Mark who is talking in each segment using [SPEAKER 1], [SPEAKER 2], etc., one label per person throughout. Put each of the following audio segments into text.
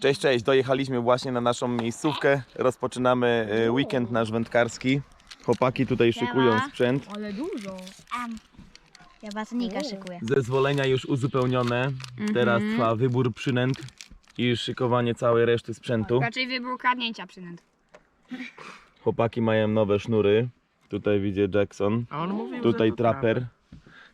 [SPEAKER 1] Cześć, cześć, dojechaliśmy właśnie na naszą miejscówkę. Rozpoczynamy e, weekend nasz wędkarski. Chłopaki tutaj szykują
[SPEAKER 2] Siema.
[SPEAKER 1] sprzęt.
[SPEAKER 3] Ale dużo.
[SPEAKER 2] Am. Ja basenika szykuję.
[SPEAKER 1] Zezwolenia już uzupełnione. Teraz trwa wybór przynęt i szykowanie całej reszty sprzętu.
[SPEAKER 3] Raczej wybór kradnięcia przynęt.
[SPEAKER 1] Chłopaki mają nowe sznury. Tutaj widzę Jackson.
[SPEAKER 4] A on mówił,
[SPEAKER 1] Tutaj
[SPEAKER 4] że to
[SPEAKER 1] Trapper.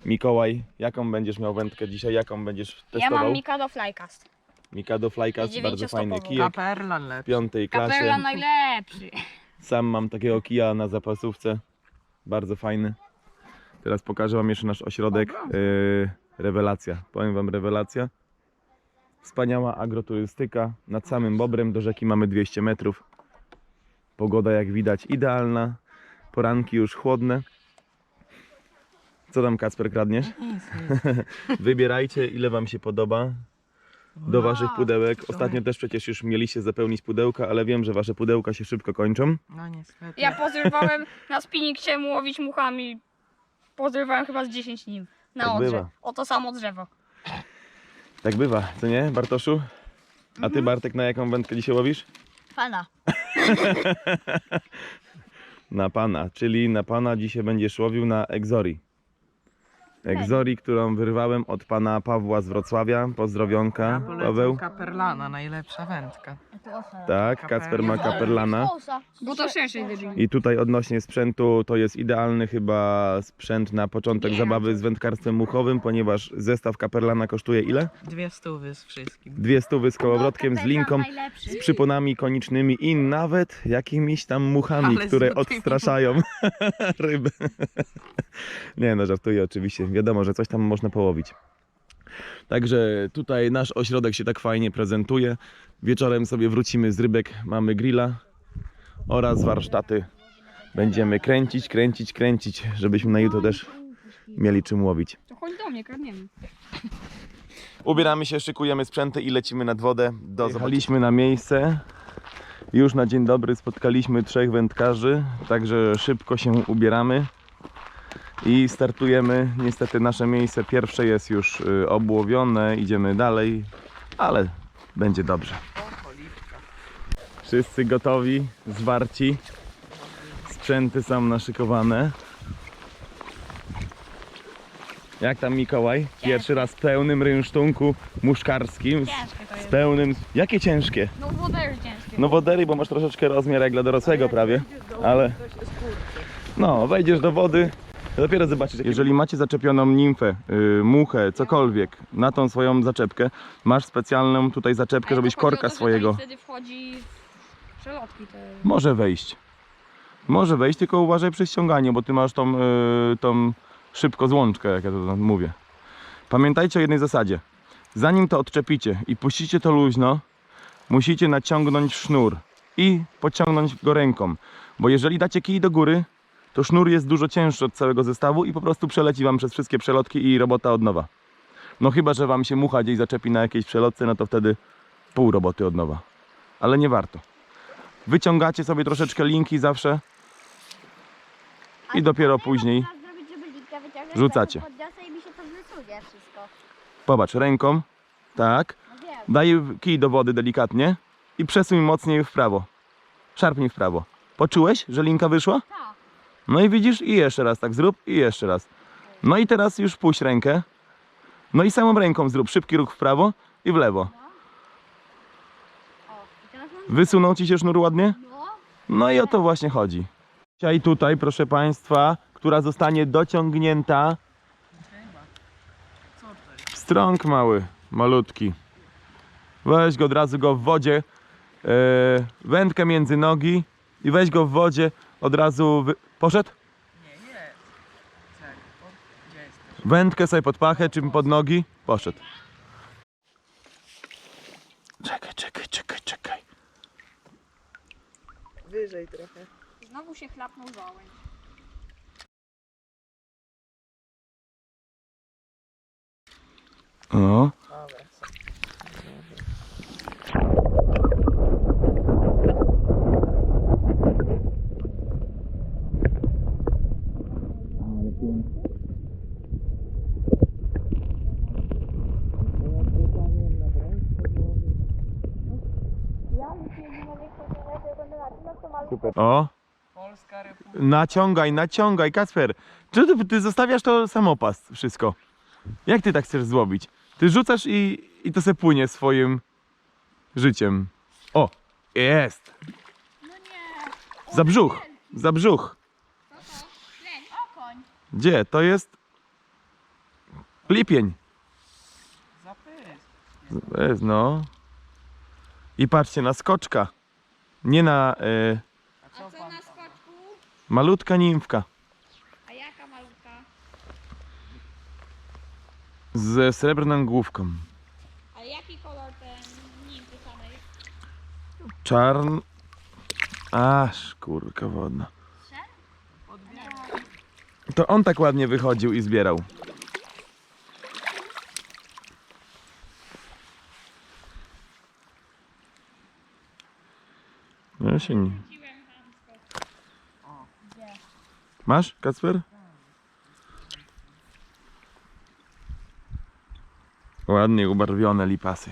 [SPEAKER 1] Mikołaj, jaką będziesz miał wędkę dzisiaj? Jaką będziesz
[SPEAKER 3] Ja
[SPEAKER 1] testował?
[SPEAKER 3] mam Mikado Flycast.
[SPEAKER 1] Mikado Flycast, bardzo
[SPEAKER 3] dziewięciostopową.
[SPEAKER 1] fajny
[SPEAKER 4] trapper.
[SPEAKER 1] kijek
[SPEAKER 4] Kaperlan
[SPEAKER 1] w piątej klasie.
[SPEAKER 3] Kaperla najlepszy.
[SPEAKER 1] Sam mam takiego kija na zapasówce. Bardzo fajny. Teraz pokażę wam jeszcze nasz ośrodek. Yy, rewelacja. Powiem wam rewelacja. Wspaniała agroturystyka. Nad samym Bobrem do rzeki mamy 200 metrów. Pogoda jak widać idealna. Poranki już chłodne. Co tam Kacper kradniesz? Wybierajcie ile wam się podoba do waszych pudełek. Ostatnio też przecież już mieliście zapełnić pudełka, ale wiem, że wasze pudełka się szybko kończą.
[SPEAKER 4] No niestety.
[SPEAKER 3] Ja pozrywałem na spinning, chciałem łowić muchami. Pozrywałem chyba z 10 nim. Na
[SPEAKER 1] Tak
[SPEAKER 3] odrze.
[SPEAKER 1] bywa.
[SPEAKER 3] O to samo drzewo.
[SPEAKER 1] Tak bywa, co nie, Bartoszu? A ty, Bartek, na jaką wędkę dzisiaj łowisz?
[SPEAKER 2] Fana.
[SPEAKER 1] Na pana, czyli na pana dzisiaj będziesz łowił na Exori. Exori, którą wyrwałem od pana Pawła z Wrocławia. Pozdrowionka, Paweł.
[SPEAKER 4] Kaperlana, najlepsza wędka.
[SPEAKER 1] Tak, Kacper ma kaperlana.
[SPEAKER 3] Bo to.
[SPEAKER 1] I tutaj odnośnie sprzętu, to jest idealny chyba sprzęt na początek
[SPEAKER 3] Nie,
[SPEAKER 1] zabawy z wędkarstwem muchowym, ponieważ zestaw kaperlana kosztuje ile?
[SPEAKER 4] Dwie stówy z wszystkim.
[SPEAKER 1] Dwie stówy z kołowrotkiem, z linką, z przyponami konicznymi i nawet jakimiś tam muchami,
[SPEAKER 4] Ale
[SPEAKER 1] które odstraszają ryby. Nie no, żartuję oczywiście. Wiadomo, że coś tam można połowić. Także tutaj nasz ośrodek się tak fajnie prezentuje. Wieczorem sobie wrócimy z rybek, mamy grilla oraz warsztaty. Będziemy kręcić, kręcić, kręcić, żebyśmy na jutro też mieli czym łowić.
[SPEAKER 3] To chodź do mnie, kradniemy.
[SPEAKER 1] Ubieramy się, szykujemy sprzęty i lecimy nad wodę. Dojechaliśmy na miejsce. Już na dzień dobry spotkaliśmy trzech wędkarzy, także szybko się ubieramy i startujemy. Niestety nasze miejsce pierwsze jest już y, obłowione, idziemy dalej, ale będzie dobrze. Wszyscy gotowi, zwarci. Sprzęty są naszykowane. Jak tam Mikołaj? Pierwszy raz w pełnym rynsztunku muszkarskim. z- Z pełnym. Jakie ciężkie?
[SPEAKER 3] No woda jest ciężkie.
[SPEAKER 1] No wodery, bo masz troszeczkę rozmiar jak dla dorosłego prawie. Ale. No, wejdziesz do wody. Dopiero zobaczysz. Jeżeli macie zaczepioną nimfę, y, muchę, cokolwiek na tą swoją zaczepkę, masz specjalną tutaj zaczepkę, żebyś korka swojego.
[SPEAKER 3] To wtedy wchodzi w przelotki. To...
[SPEAKER 1] Może wejść. Może wejść, tylko uważaj przy ściąganiu, bo ty masz tą, y, tą szybko złączkę, jak ja to mówię. Pamiętajcie o jednej zasadzie. Zanim to odczepicie i puścicie to luźno, musicie naciągnąć sznur i pociągnąć go ręką. Bo jeżeli dacie kij do góry, to sznur jest dużo cięższy od całego zestawu i po prostu przeleci wam przez wszystkie przelotki i robota od nowa. No chyba, że wam się mucha gdzieś zaczepi na jakiejś przelotce, no to wtedy pół roboty od nowa. Ale nie warto. Wyciągacie sobie troszeczkę linki zawsze i dopiero później rzucacie. Popatrz, ręką, tak,
[SPEAKER 2] No wiem.
[SPEAKER 1] daj kij do wody delikatnie i przesuń mocniej w prawo. Szarpnij w prawo. Poczułeś, że linka wyszła?
[SPEAKER 2] Tak.
[SPEAKER 1] No i widzisz, i jeszcze raz tak zrób, i jeszcze raz. No i teraz już puść rękę. No i samą ręką zrób szybki ruch w prawo i w lewo. Wysunął ci się sznur ładnie?
[SPEAKER 2] No.
[SPEAKER 1] No i o to właśnie chodzi. Dzisiaj tutaj, proszę Państwa, która zostanie dociągnięta. Strąg mały, malutki. Weź go od razu go w wodzie, e, wędkę między nogi i weź go w wodzie od razu. Wy... Poszedł?
[SPEAKER 4] Nie, jest. Czekaj, o, gdzie jesteś?
[SPEAKER 1] Wędkę sobie pod pachę czy pod nogi? Poszedł. Czekaj, czekaj, czekaj, czekaj.
[SPEAKER 4] Wyżej trochę.
[SPEAKER 3] Znowu się chlapnął załęcz.
[SPEAKER 1] O, O,
[SPEAKER 4] Polska Republika.
[SPEAKER 1] naciągaj, naciągaj, Kacper. Czy ty, ty zostawiasz to samopas wszystko? Jak ty tak chcesz złowić? Ty rzucasz i, i to se płynie swoim życiem. O, jest.
[SPEAKER 2] No nie.
[SPEAKER 1] Za brzuch, za brzuch.
[SPEAKER 2] Leń, okoń.
[SPEAKER 1] Gdzie? To jest lipień.
[SPEAKER 4] Zapysk.
[SPEAKER 1] No. I patrzcie na skoczka. Nie na e,
[SPEAKER 4] A co pan tam?
[SPEAKER 3] skoczku?
[SPEAKER 1] Malutka nimfka
[SPEAKER 3] A jaka malutka?
[SPEAKER 1] ze srebrną główką.
[SPEAKER 3] A jaki kolor ten nimfy samej?
[SPEAKER 1] Czarn... Aż kurka wodna. To on tak ładnie wychodził i zbierał. No się nie.
[SPEAKER 4] O,
[SPEAKER 1] Masz, Kacper? Ładnie ubarwione lipasy.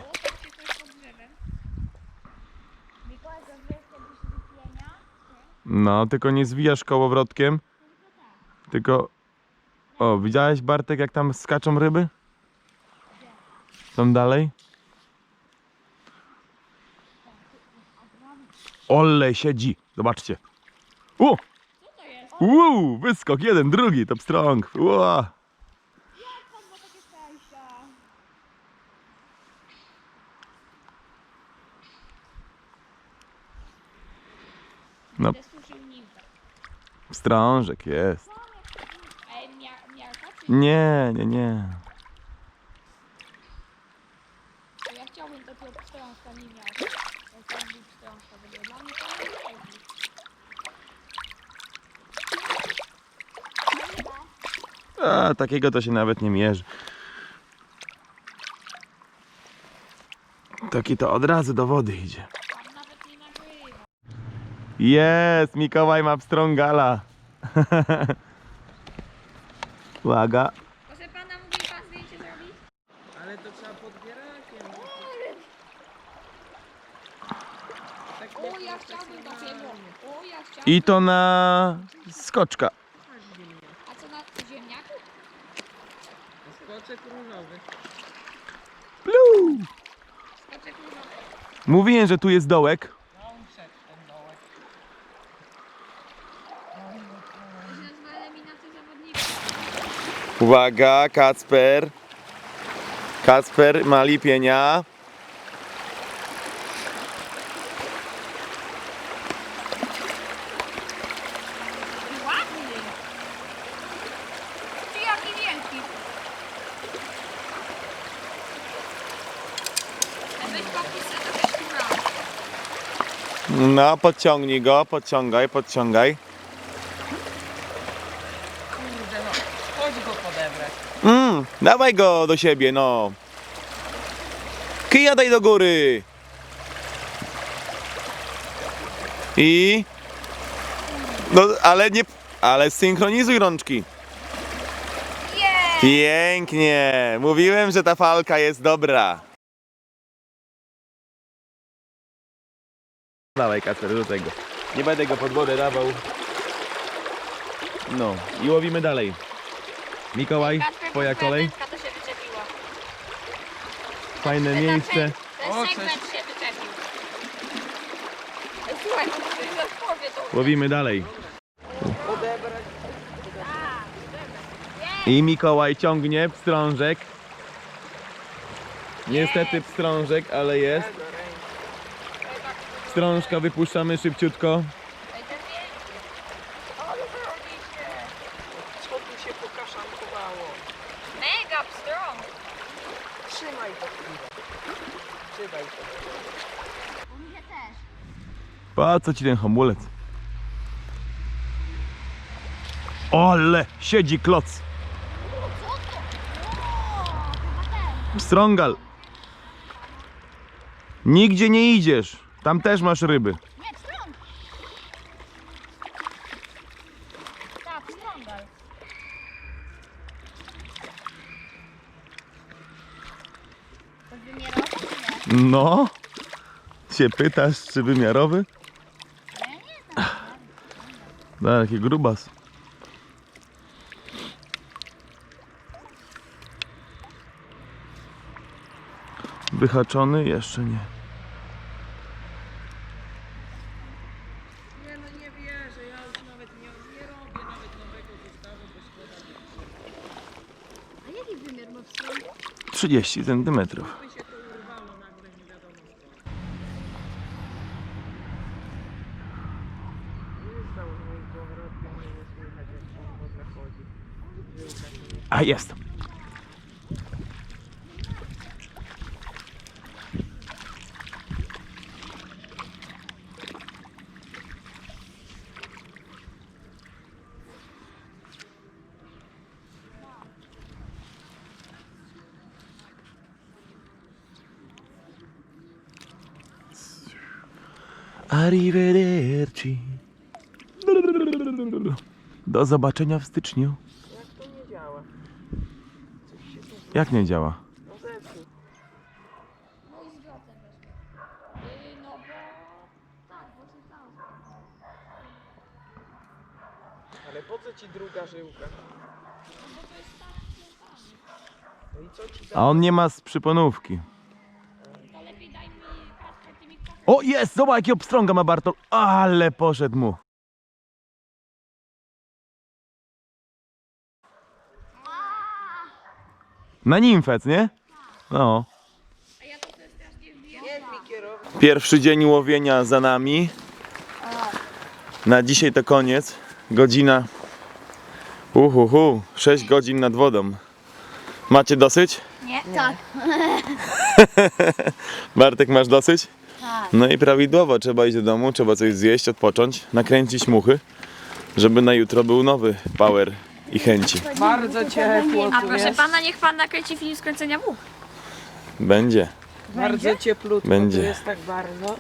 [SPEAKER 1] No, tylko nie zwijasz kołowrotkiem. Tylko... O, widziałeś Bartek jak tam skaczą ryby? Tam dalej? Olle siedzi. Zobaczcie. U!
[SPEAKER 3] Co?
[SPEAKER 1] Uuu, wyskok jeden, drugi, top strong. Ua. No. Strążek jest. Nie, nie, nie.
[SPEAKER 3] A ja chciałbym takiego pstrążka, nie miarka. Ja chciałbym pstrążka, bo dla mnie to nie jest
[SPEAKER 1] A, takiego to się nawet nie mierzy. Taki to od razu do wody idzie.
[SPEAKER 3] Tam nawet nie nagrywa.
[SPEAKER 1] Jest, Mikołaj ma pstrągala. Uwaga.
[SPEAKER 3] Proszę pana, mógłby pan zdjęcie zrobić?
[SPEAKER 4] ale to trzeba podbierakiem. Tak
[SPEAKER 3] O, ja chciałbym takiego. O, ja chciałbym.
[SPEAKER 1] I to na skoczka.
[SPEAKER 3] A co na ziemniaku?
[SPEAKER 4] Skoczek różowy.
[SPEAKER 1] Pluu.
[SPEAKER 3] Skoczek różowy?
[SPEAKER 1] Mówiłem, że tu jest dołek.
[SPEAKER 4] No on wszedł ten dołek.
[SPEAKER 1] Uwaga, Kacper. Kacper ma lipienia.
[SPEAKER 3] Ładny. Ty jaki wielki. A weź papisy, to też tu brał.
[SPEAKER 1] No, podciągnij go, podciągaj, podciągaj.
[SPEAKER 4] Kurde no. Chodź go podebrać.
[SPEAKER 1] Mm, dawaj go do siebie, no. Kija daj do góry. I... No, ale nie... Ale synchronizuj rączki. Pięknie. Mówiłem, że ta falka jest dobra. Dawaj, Kasper, do tego. Nie będę go pod wodę dawał. No, i łowimy dalej. Mikołaj,
[SPEAKER 3] Kacper,
[SPEAKER 1] twoja kolej.
[SPEAKER 3] wędka to się wyczepiła.
[SPEAKER 1] Fajne
[SPEAKER 3] Ten
[SPEAKER 1] miejsce.
[SPEAKER 3] Ten
[SPEAKER 4] O,
[SPEAKER 3] segment się wyczepił. Ej, Słuchaj, bo to.
[SPEAKER 1] Łowimy dalej. I Mikołaj ciągnie pstrążek. Niestety pstrążek, ale jest. Pstrążka wypuszczamy szybciutko.
[SPEAKER 4] Co tu się pokaszankowało?
[SPEAKER 3] Mega pstrąg.
[SPEAKER 4] Trzymaj to chwilę. Trzymaj to.
[SPEAKER 2] U mnie też.
[SPEAKER 1] Po co ci ten hamulec? Ole, siedzi kloc. Strągal. Nigdzie nie idziesz. Tam też masz ryby.
[SPEAKER 2] Nie, pstrąg. Tak, pstrągal. To wymiarowy czy nie?
[SPEAKER 1] No. Się pytasz, czy wymiarowy?
[SPEAKER 2] Ja nie
[SPEAKER 1] Da, jaki grubas. Wyhaczony? Jeszcze. Nie 30 centymetrów. A jest. Arrivederci. Do zobaczenia w styczniu.
[SPEAKER 4] Jak to nie działa? Coś się tu
[SPEAKER 1] Jak nie działa?
[SPEAKER 4] no zepsuł.
[SPEAKER 3] No i zwrotem weszło. Yy, no bo... Tak, coś tam.
[SPEAKER 4] Ale po co ci druga żyłka?
[SPEAKER 3] No bo to jest tak.
[SPEAKER 4] No i co ci
[SPEAKER 1] A on nie ma z przyponówki. O, jest! Zobacz, jaki obstrąga ma Bartol. Ale poszedł mu. Na nimfec, nie? No. Pierwszy dzień łowienia za nami. Na dzisiaj to koniec. Godzina. Uhuhu, 6 godzin nad wodą. Macie dosyć?
[SPEAKER 2] Nie? Tak.
[SPEAKER 1] Bartek, masz dosyć?
[SPEAKER 2] Tak.
[SPEAKER 1] No i prawidłowo, trzeba iść do domu, trzeba coś zjeść, odpocząć, nakręcić muchy, żeby na jutro był nowy power i chęci.
[SPEAKER 4] Bardzo ciepło
[SPEAKER 3] A
[SPEAKER 4] tu
[SPEAKER 3] proszę
[SPEAKER 4] jest.
[SPEAKER 3] pana, niech pan nakręci film skręcenia much.
[SPEAKER 1] Będzie.
[SPEAKER 4] Bardzo cieplutko
[SPEAKER 1] Będzie.
[SPEAKER 4] tu jest tak bardzo.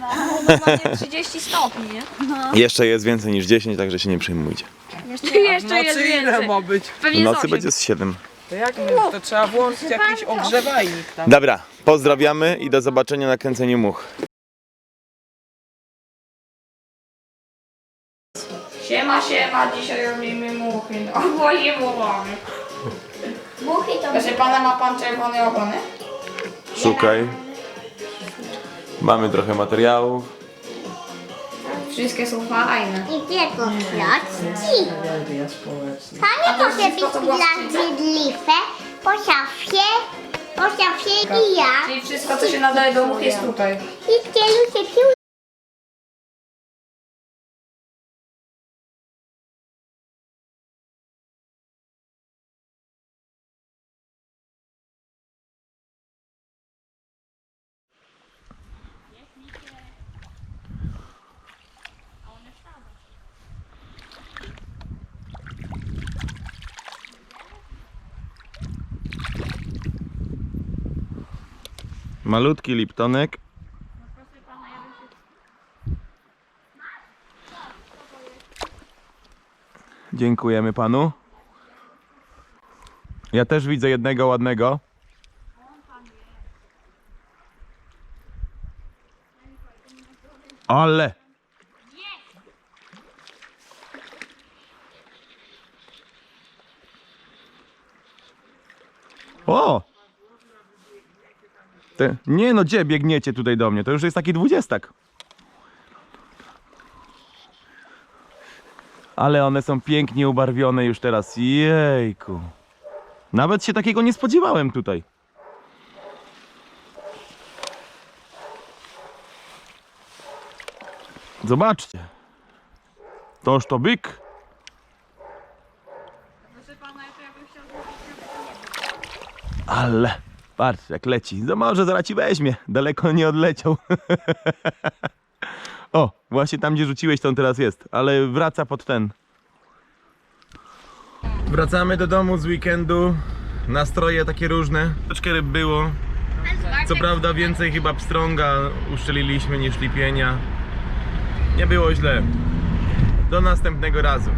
[SPEAKER 3] No normalnie 30 stopni, nie?
[SPEAKER 1] Jeszcze jest więcej niż 10, także się nie przejmujcie.
[SPEAKER 3] Jeszcze
[SPEAKER 4] W
[SPEAKER 3] jest
[SPEAKER 4] nocy ile
[SPEAKER 3] więcej.
[SPEAKER 4] ma być?
[SPEAKER 1] W
[SPEAKER 3] Pewnie z
[SPEAKER 1] nocy
[SPEAKER 3] osiem.
[SPEAKER 1] będzie z 7.
[SPEAKER 4] To jak my? To trzeba włączyć jakiś ogrzewajnik tam.
[SPEAKER 1] Dobra, pozdrawiamy i do zobaczenia na kręceniu much.
[SPEAKER 3] Siema, siema, dzisiaj robimy muchy. No, bo nie mówimy.
[SPEAKER 2] Muchy to
[SPEAKER 3] Proszę pana, ma pan czerwone ogony?
[SPEAKER 1] Szukaj. Mamy trochę materiałów.
[SPEAKER 3] Wszystkie są fajne.
[SPEAKER 2] I tylko klocki. Panie
[SPEAKER 3] to
[SPEAKER 2] może być dla zjedliwe, po szafie, szafie i ja.
[SPEAKER 3] Czyli wszystko, co się nadaje do much jest tutaj.
[SPEAKER 2] I się pił.
[SPEAKER 1] Malutki liptonek. Dziękujemy panu. Ja też widzę jednego ładnego. Ale! O! Nie no, gdzie biegniecie tutaj do mnie? To już jest taki dwudziestak. Ale one są pięknie ubarwione już teraz. Jejku. Nawet się takiego nie spodziewałem tutaj. Zobaczcie. Toż to byk. Ale patrz jak leci. Za może zaraz ci weźmie. Daleko nie odleciał. o, właśnie tam gdzie rzuciłeś to on teraz jest, ale wraca pod ten. Wracamy do domu z weekendu. Nastroje takie różne. Troszkę ryb było. Co prawda więcej chyba pstrąga uszczeliliśmy niż lipienia. Nie było źle. Do następnego razu.